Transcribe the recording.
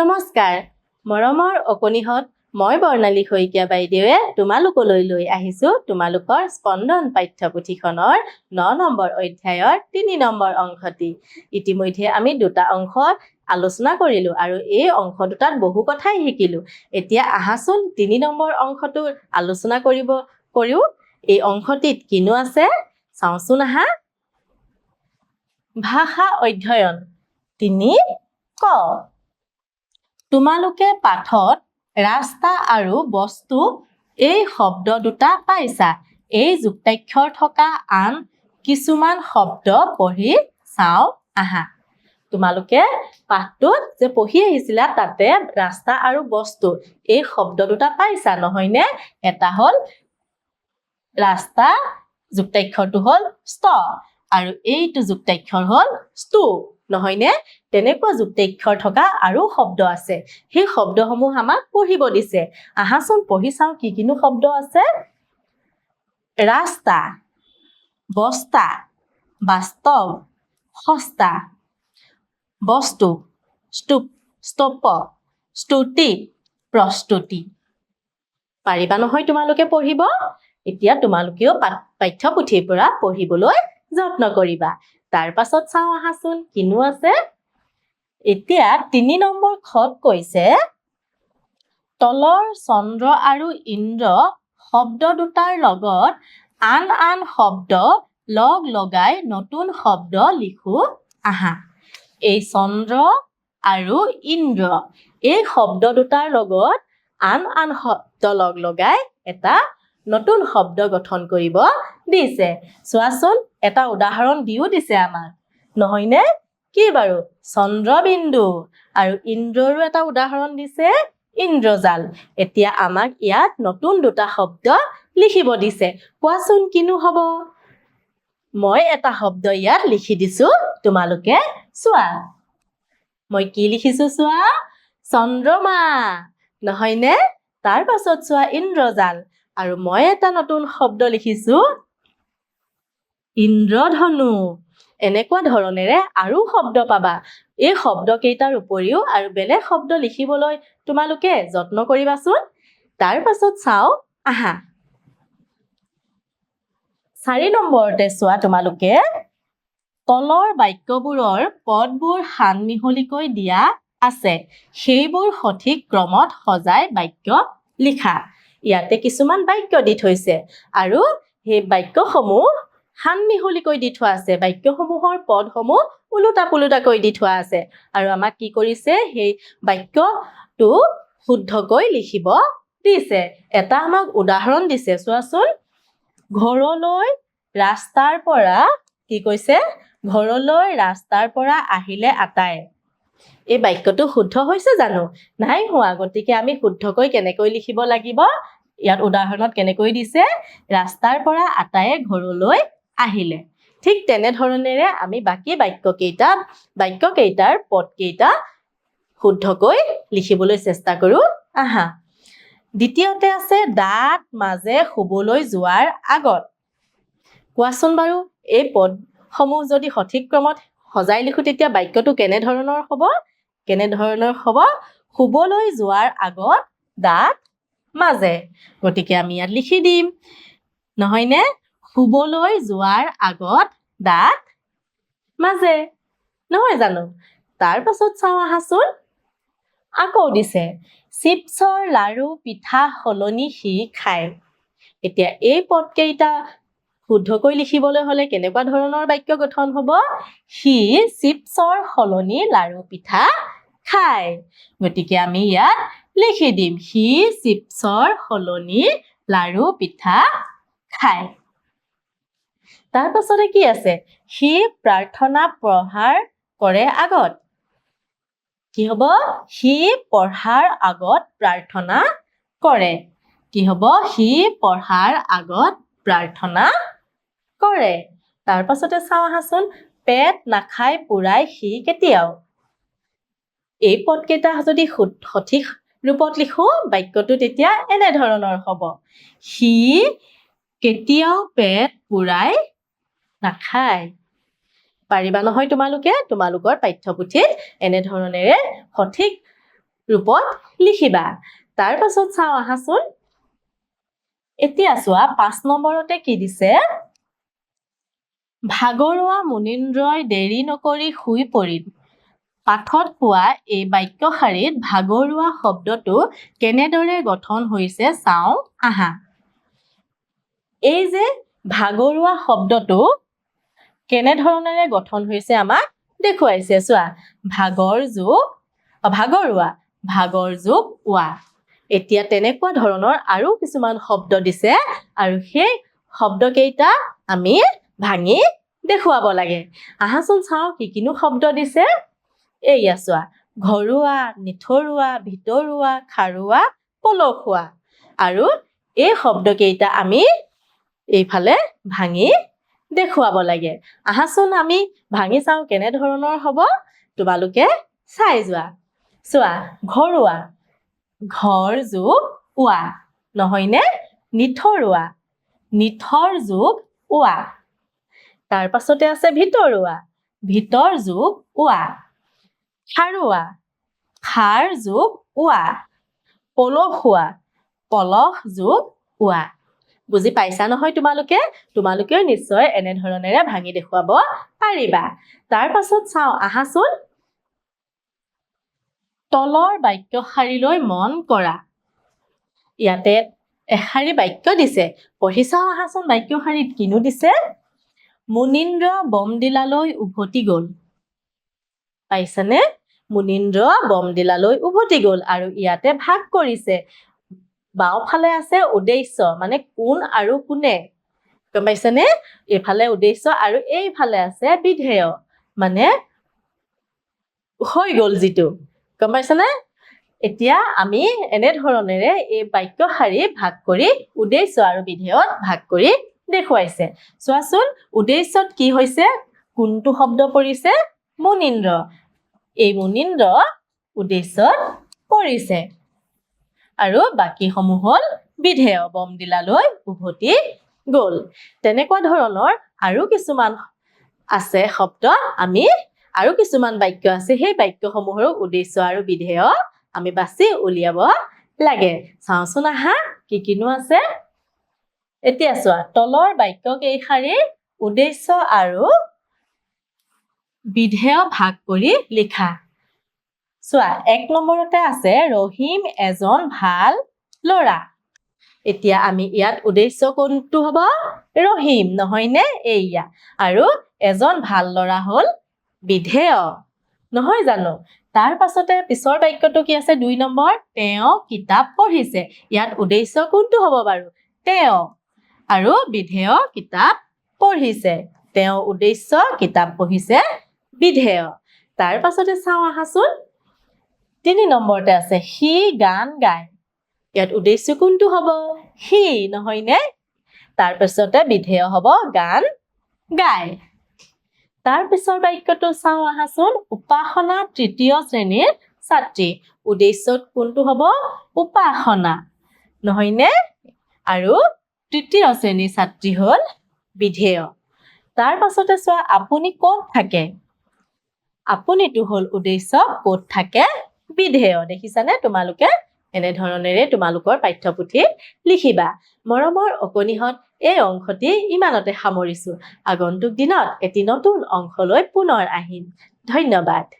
নমস্কাৰ। মৰমৰ অকণিহঁত মই বৰ্ণালী শইকীয়া বাইদেৱে তোমালোকলৈ লৈ আহিছোঁ তোমালোকৰ স্পন্দন পাঠ্যপুথিখনৰ ন নম্বৰ অধ্যায়ৰ তিনি নম্বৰ অংশটি। ইতিমধ্যে আমি দুটা অংশ আলোচনা কৰিলোঁ আৰু এই অংশ দুটাত বহু কথাই শিকিলোঁ। এতিয়া আহাচোন তিনি নম্বৰ অংশটো আলোচনা কৰিব কৰিও। এই অংশটিত কিনো আছে? চাওঁচোন আহা। ভাষা অধ্যয়ন। তিনি ক। তোমালোকে পাঠত ৰাস্তা আৰু বস্তু এই শব্দ দুটা পাইছা। এই যুক্তাক্ষৰ থকা আন কিছুমান শব্দ পঢ়ি চাওঁ আহা। তোমালোকে পাঠটোত যে পঢ়ি আহিছিলা তাতে ৰাস্তা আৰু বস্তু এই শব্দ দুটা পাইছা নহয়নে? এটা হ'ল ৰাস্তা যুক্তাক্ষৰটো হ'ল ষ্ট আৰু এইটো যুক্তাক্ষৰ হ'ল স্তু নহয়নে? তেনেকুৱা যুক্তাক্ষৰ থকা আৰু শব্দ আছে। সেই শব্দসমূহ আমাক পঢ়িব দিছে। আহাচোন পঢ়ি চাওঁ কি কিনো শব্দ আছে। ৰাস্তা, বস্তা, বাস্তৱ, সস্তা, বস্তু, স্তূপ স্তূপ, স্তুতি, প্ৰস্তুতি। পাৰিবা নহয় তোমালোকে পঢ়িব? এতিয়া তোমালোকেও পাঠ্যপুথিৰ পৰা পঢ়িবলৈ যত্ন কৰিবা। তাৰ পাছত চাওঁ আহাচোন কিনো আছে। এতিয়া তিনি নম্বৰ খত কৈছে তলৰ চন্দ্ৰ আৰু ইন্দ্ৰ শব্দ দুটাৰ লগত আন আন শব্দ লগ লগাই নতুন শব্দ লিখো আহা। এই চন্দ্ৰ আৰু ইন্দ্ৰ এই শব্দ দুটাৰ লগত আন আন শব্দ লগ লগাই এটা নতুন শব্দ গঠন কৰিব দিছে। চোৱাচোন, এটা উদাহৰণ দিও দিছে আমাক। নহয়নে? কি বাৰু? চন্দ্ৰবিন্দু। আৰু ইন্দ্ৰৰো এটা উদাহৰণ দিছে, ইন্দ্ৰজাল। এতিয়া আমাক ইয়াত নতুন দুটা শব্দ লিখিব দিছে। কোৱাচোন কিনো হ'ব? মই এটা শব্দ ইয়াত লিখি দিছো, তোমালোকে চোৱা। মই কি লিখিছো চোৱা? চন্দ্ৰমা। নহয়নে? তাৰ পাছত চোৱা ইন্দ্ৰজাল। আৰু মই এটা নতুন শব্দ লিখিছো ইন্দ্ৰধনু। এনেকুৱা ধৰণেৰে আৰু শব্দ পাবা। এই শব্দকেইটাৰ উপৰিও আৰু বেলেগ শব্দ লিখিবলৈ তোমালোকে যত্ন কৰিবাচোন। তাৰ পাছত চাওঁ। আহা। চাৰি নম্বৰতে চোৱা তোমালোকে। তলৰ বাক্যবোৰৰ পদবোৰ সানমিহলিকৈ দিয়া আছে। সেইবোৰ সঠিক ক্ৰমত সজাই বাক্য লিখা। ইয়াতে কিছুমান বাক্য দি থৈছে। আৰু সেই বাক্যসমূহ সানমিহলিকৈ দি থোৱা আছে। বাক্যসমূহৰ পদসমূহ ওলোটা পোলোটাকৈ দি থোৱা আছে। আৰু আমাক কি কৰিছে? সেই বাক্যটো শুদ্ধকৈ লিখিব দিছে। এটা আমাক উদাহৰণ দিছে। চোৱাচোন ঘৰলৈ ৰাস্তাৰ পৰা কি কৈছে? ঘৰলৈ ৰাস্তাৰ পৰা আহিলে আটাই এই বাক্যটো শুদ্ধ হৈছে জানো? নাই হোৱা। গতিকে আমি শুদ্ধকৈ কেনেকৈ লিখিব লাগিব? ইয়াত উদাহৰণত কেনেকৈ দিছে? ৰাস্তাৰ পৰা আটায়ে ঘৰলৈ আহিলে। ঠিক তেনেধৰণেৰে আমি বাকী বাক্যকেইটা বাক্যকেইটাৰ পদকেইটা শুদ্ধকৈ লিখিবলৈ চেষ্টা কৰোঁ। আহা। দ্বিতীয়তে আছে দাঁত মাজে শুবলৈ যোৱাৰ আগত। কোৱাচোন বাৰু এই পদসমূহ যদি সঠিক ক্ৰমত সজাই লিখোঁ তেতিয়া বাক্যটো কেনেধৰণৰ হ'ব? কেনেধৰণৰ হ'ব? শুবলৈ যোৱাৰ আগত দাঁত মাজে। গতিকে আমি ইয়াত লিখি দিম। নহয়নে? শুবলৈ যোৱাৰ আগত দাঁত মাজে। নহয় জানো? তাৰ পাছত চাওঁ আহাচোন। আকৌ দিছে। চিপছৰ লাৰু পিঠা সলনি সি খায়। এতিয়া এই পদকেইটা শুদ্ধকৈ লিখিবলৈ হ'লে কেনেকুৱা ধৰণৰ বাক্য গঠন হ'ব? সি চিপছৰ সলনি লাৰু পিঠা খায়। গতিকে আমি ইয়াত লিখি দিম সি চিপছৰ সলনি লাৰু পিঠা খায়। তাৰ পাছতে কি আছে? সি প্ৰাৰ্থনা প্ৰহাৰ কৰে আগত। কি হ'ব? সি পঢ়াৰ আগত প্ৰাৰ্থনা কৰে। কি হ'ব? সি পঢ়াৰ আগত প্ৰাৰ্থনা কৰে। তাৰ পাছতে চাওঁ আহাচোন পেট নাখাই পুৰাই সি কেতিয়াও। এই পদকেইটা যদি সঠিক ৰূপত লিখো বাক্যটো তেতিয়া এনেধৰণৰ হ'ব। সি কেতিয়াও পেট পুৰাই নাখায়। পাৰিবা নহয় তোমালোকে তোমালোকৰ পাঠ্যপুথিত এনেধৰণেৰে সঠিক ৰূপত লিখিবা। তাৰ পাছত চাওঁ আহাচোন এতিয়া চোৱা পাঁচ নম্বৰতে কি দিছে? ভাগৰুৱা মুনীন্দ্ৰই দেৰি নকৰি শুই পৰিল। পাঠত পোৱা এই বাক্য শাৰীত ভাগৰুৱা শব্দটো কেনেদৰে গঠন হৈছে চাওঁ আহা। এই যে ভাগৰুৱা শব্দটো কেনেধৰণেৰে গঠন হৈছে আমাক দেখুৱাইছে চোৱা ভাগৰ যোগ ভাগৰুৱা ভাগৰ যোগ ৱা। এতিয়া তেনেকুৱা ধৰণৰ আৰু কিছুমান শব্দ দিছে আৰু সেই শব্দকেইটা আমি ভাঙি দেখুৱাব লাগে। আহাচোন চাওঁ কি কিনো শব্দ দিছে। এইয়া চোৱা ঘৰুৱা নিথৰুৱা ভিতৰুৱা খাৰুৱা পলসুৱা। আৰু এই শব্দকেইটা আমি এইফালে ভাঙি দেখুৱাব লাগে। আহাচোন আমি ভাঙি চাওঁ কেনেধৰণৰ হ'ব? তোমালোকে চাই যোৱা। চোৱা ঘৰুৱা ঘৰ যোগ ৱা নহয়নে? নিথৰুৱা নিথৰ যোগ ৱা। তাৰ পাছতে আছে ভিতৰুৱা। ভিতৰ যোগ ৱা। খাৰুৱা খাৰ যোগ ৱা। পলসুৱা। পলস যোগ ৱা। বুজি পাইছা নহয় তোমালোকে? তোমালোকেও নিশ্চয় এনেধৰণেৰে ভাঙি দেখুৱাব পাৰিবা। তাৰ পাছত চাওঁ আহাচোন। তলৰ বাক্য শাৰীলৈ মন কৰা। ইয়াতে এশাৰী বাক্য দিছে। পঢ়ি চাওঁ আহাচোন বাক্য শাৰীত কিনো দিছে? মুনীন্দ্ৰ বমদিলালৈ উভতি গ'ল। পাইছানে? মুনীন্দ্ৰ বমদিলালৈ উভতি গ'ল আৰু ইয়াতে ভাগ কৰিছে। বাওঁফালে আছে উদ্দেশ্য মানে কোন আৰু কোনে? গম পাইছানে? এইফালে উদ্দেশ্য আৰু এইফালে আছে বিধেয় মানে হৈ গ'ল যিটো। গম পাইছানে? এতিয়া আমি এনেধৰণেৰে এই বাক্য শাৰী ভাগ কৰি উদ্দেশ্য আৰু বিধেয়ত ভাগ কৰি দেখুৱাইছে। চোৱাচোন উদ্দেশ্যত কি হৈছে? কোনটো শব্দ পৰিছে? মুনীন্দ্ৰ। এই মুনীন্দ্ৰ উদ্দেশ্যত পৰিছে। আৰু বাকীসমূহ হ'ল বিধেয়। বমদিলালৈ উভতি গ'ল। তেনেকুৱা ধৰণৰ আৰু কিছুমান আছে শব্দ। আমি আৰু কিছুমান বাক্য আছে। সেই বাক্যসমূহৰো উদ্দেশ্য আৰু বিধেয় আমি বাছি উলিয়াব লাগে। চাওঁচোন আহা কি কিনো আছে? এতিয়া চোৱা তলৰ বাক্য কেইশাৰীৰ উদ্দেশ্য আৰু বিধেয় ভাগ কৰি লিখা। চোৱা এক নম্বৰতে আছে ৰহিম এজন ভাল ল'ৰা। এতিয়া আমি ইয়াত উদ্দেশ্য কোনটো হ'ব? ৰহিম নহয়নে? এইয়া। আৰু এজন ভাল ল'ৰা হ'ল বিধেয়। নহয় জানো? তাৰ পাছতে পিছৰ বাক্যটো কি আছে? দুই নম্বৰ তেওঁ কিতাপ পঢ়িছে। ইয়াত উদ্দেশ্য কোনটো হ'ব বাৰু? তেওঁ। আৰু বিধেয় কিতাপ পঢ়িছে। তেওঁ উদ্দেশ্য কিতাপ পঢ়িছে বিধেয়। তাৰ পাছতে চাওঁ আহাচোন। তিনি নম্বৰতে আছে সি গান গায়। ইয়াত উদ্দেশ্য কোনটো হ'ব? সি নহয়নে? তাৰ পিছতে বিধেয় হ'ব গান গায়। তাৰ পিছৰ বাক্যটো চাওঁ আহাচোন। উপাসনা তৃতীয় শ্ৰেণীৰ ছাত্ৰী। উদ্দেশ্যত কোনটো হ'ব? উপাসনা। নহয়নে? আৰু তৃতীয় শ্ৰেণীৰ ছাত্ৰী হ'ল বিধেয়। তাৰ পাছতে চোৱা আপুনি ক'ত থাকে? আপুনিটো হ'ল উদ্দেশ্য ক'ত থাকে? বিধেয়। দেখিছানে? তোমালোকে এনেধৰণেৰে তোমালোকৰ পাঠ্যপুথিত লিখিবা। মৰমৰ অকণিহঁত এই অংশটি ইমানতে সামৰিছো। আগন্তুক দিনত এটি নতুন অংশলৈ পুনৰ আহিম। ধন্যবাদ।